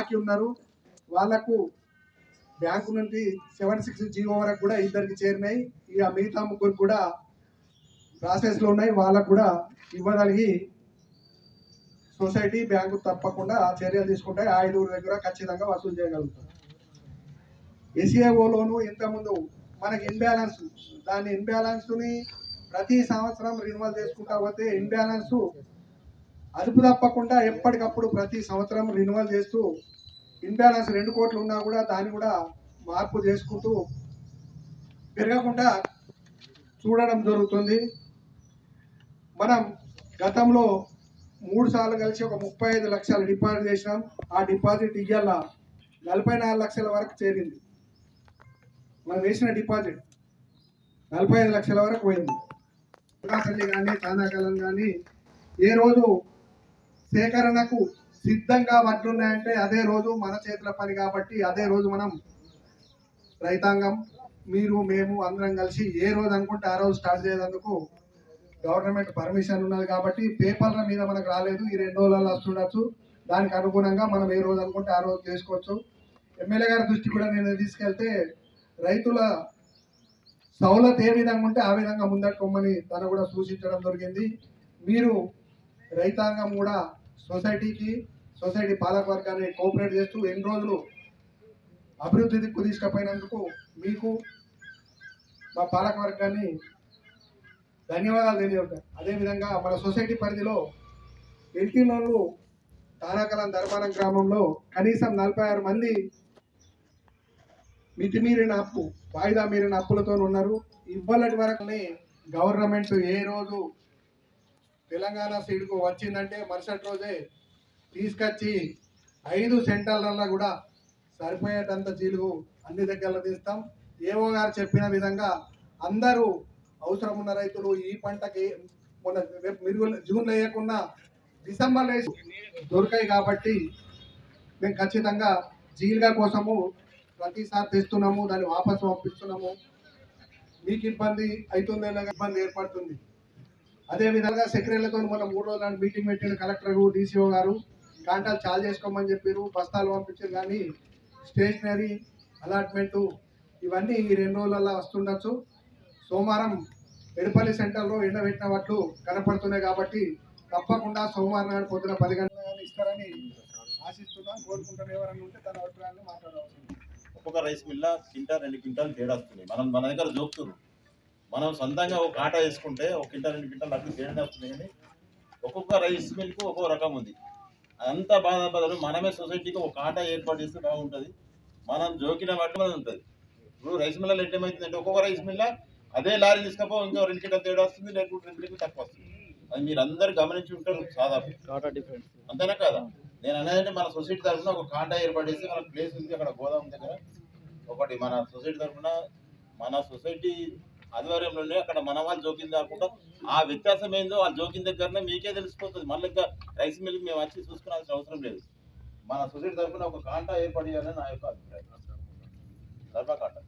బాకీ ఉన్నారు. వాళ్ళకు బ్యాంకు నుండి సెవెన్ సిక్స్ జీవో వరకు కూడా ఇద్దరికి చేరినాయి. ఇక మిగతా ముగ్గురు కూడా ప్రాసెస్లో ఉన్నాయి. వాళ్ళకు కూడా ఇవ్వగలిగి సొసైటీ బ్యాంకు తప్పకుండా చర్యలు తీసుకుంటాయి. ఐదుగురు దగ్గర ఖచ్చితంగా వసూలు చేయగలుగుతారు. ఎస్ఏఓలోను ఇంతకుముందు మనకి ఇన్బ్యాలెన్స్ దాని ఇన్బ్యాలెన్స్ని ప్రతి సంవత్సరం రిన్యువల్ చేసుకుంటా పోతే ఇన్బ్యాలెన్స్ అదుపు తప్పకుండా ఎప్పటికప్పుడు ప్రతి సంవత్సరం రినువల్ చేస్తూ ఇన్బ్యాలెన్స్ రెండు కోట్లు ఉన్నా కూడా దాన్ని కూడా మార్పు చేసుకుంటూ పెరగకుండా చూడడం జరుగుతుంది. మనం గతంలో మూడు సార్లు కలిసి ఒక ముప్పై ఐదు లక్షలు డిపాజిట్ చేసినాం. ఆ డిపాజిట్ ఇయ్యాల నలభై నాలుగు లక్షల వరకు చేరింది. మనం వేసిన డిపాజిట్ నలభై ఐదు లక్షల వరకు పోయింది. కానీ చాందాకాలం కానీ ఏ రోజు సేకరణకు సిద్ధంగా వడ్లున్నాయంటే అదే రోజు మన చేతుల పని కాబట్టి అదే రోజు మనం రైతాంగం మీరు మేము అందరం కలిసి ఏ రోజు అనుకుంటే ఆ రోజు స్టార్ట్ చేసేందుకు గవర్నమెంట్ పర్మిషన్ ఉన్నది కాబట్టి పేపర్ల మీద మనకు రాలేదు. ఈ రెండు రోజులలో వస్తుండొచ్చు. దానికి అనుగుణంగా మనం ఏ రోజు అనుకుంటే ఆ రోజు చేసుకోవచ్చు. ఎమ్మెల్యే గారి దృష్టి కూడా నేను తీసుకెళ్తే రైతుల సౌలత్ ఏ విధంగా ఉంటే ఆ విధంగా ముందట్టుకోమని తను కూడా సూచించడం జరిగింది. మీరు రైతాంగం కూడా సొసైటీకి సొసైటీ పాలక వర్గాన్ని కోఆపరేట్ చేస్తూ ఎన్ని రోజులు అభివృద్ధి దిక్కు తీసుకపోయినందుకు మీకు మా పాలక వర్గాన్ని ధన్యవాదాలు తెలియజేస్తాను అదేవిధంగా మన సొసైటీ పరిధిలో ఎల్టీలోను తారాకలం ధర్మారం గ్రామంలో కనీసం నలభై ఆరు మంది మితిమీరిన అప్పు వాయిదా మీరిన అప్పులతో ఉన్నారు. ఇవ్వలటి వరకునే గవర్నమెంట్ ఏ రోజు తెలంగాణ సీడ్కు వచ్చిందంటే మరుసటి రోజే తీసుకొచ్చి ఐదు సెంటర్లలో కూడా సరిపోయేటంత జీలుగు అన్ని దగ్గరలో తీస్తాం. ఏవో గారు చెప్పిన విధంగా అందరూ అవసరం ఉన్న రైతులు ఈ పంటకి మొన్న రేపు మిరుగులు జూన్లో వేయకుండా డిసెంబర్లో దొరికాయి కాబట్టి మేము ఖచ్చితంగా జీలుగా కోసము ప్రతిసారి తెస్తున్నాము దాన్ని వాపసు పంపిస్తున్నాము. మీకు ఇబ్బంది అవుతుందేలా ఇబ్బంది ఏర్పడుతుంది. అదే విధంగా సెక్రటరీలతో మొన్న మూడు రోజుల మీటింగ్ పెట్టిన కలెక్టర్ డీసీఓ గారు. కాంటాలు చాలు చేసుకోమని చెప్పారు బస్తాలు పంపించారు కానీ స్టేషనరీ అలాట్మెంటు ఇవన్నీ ఈ రెండు రోజులలో వస్తుండొచ్చు. సోమవారం ఎడపల్లి సెంటర్లో ఎండబెట్టిన వడ్లు కనపడుతున్నాయి కాబట్టి తప్పకుండా సోమవారం నాడు పొద్దున పది గంటల కానీ ఇస్తారని ఆశిస్తున్నాం. కోరుకుంటాను ఎవరైనా ఉంటే తన అభిప్రాయాన్ని మాట్లాడవచ్చు ఒక్కొక్క రైస్ మిల్ల క్వింటాల్ రెండు క్వింటాల్ తేడా వస్తుంది మనం మన దగ్గర జోకుతురు మనం సొంతంగా ఒక ఆట వేసుకుంటే ఒక క్వింటా రెండు క్వింటాలు అట్లా తేడా వస్తుంది కానీ ఒక్కొక్క రైస్ మిల్క్ ఒక్కొక్క రకం ఉంది. అంతా బాధ బదులు మనమే సొసైటీకి ఒక ఆట ఏర్పాటు చేస్తే బాగుంటుంది. మనం జోకిన వాటి మీద ఉంటుంది. ఇప్పుడు రైస్ మిల్లలో ఏమవుతుందంటే ఒక్కొక్క రైస్ మిల్ల అదే లారీ తీసుకపో ఇంకో రెండు క్వింటాలు తేడా వస్తుంది లేకపోతే రెండు క్వింటాలు తక్కువ వస్తుంది. అది మీరు అందరు గమనించి ఉంటారు డిఫరెన్స్ అంతేనా కదా? నేను అనేది మన సొసైటీ తరఫున ఒక కాంటా ఏర్పాటు చేసి మన ప్లేస్ ఉంది అక్కడ గోదాం దగ్గర. ఒకటి మన సొసైటీ తరఫున మన సొసైటీ ఆధ్వర్యంలోనే అక్కడ మన వాళ్ళు జోక్యం కాకుండా ఆ వ్యత్యాసం ఏందో ఆ జోక్యం దగ్గరనే మీకే తెలిసిపోతుంది. మళ్ళీ ఇంకా రైస్ మిల్క్ మేము వచ్చి చూసుకోవాల్సిన అవసరం లేదు. మన సొసైటీ తరఫున ఒక కాంటా ఏర్పాటు చేయాలని నా యొక్క అభిప్రాయం. ధర్మ కాంటా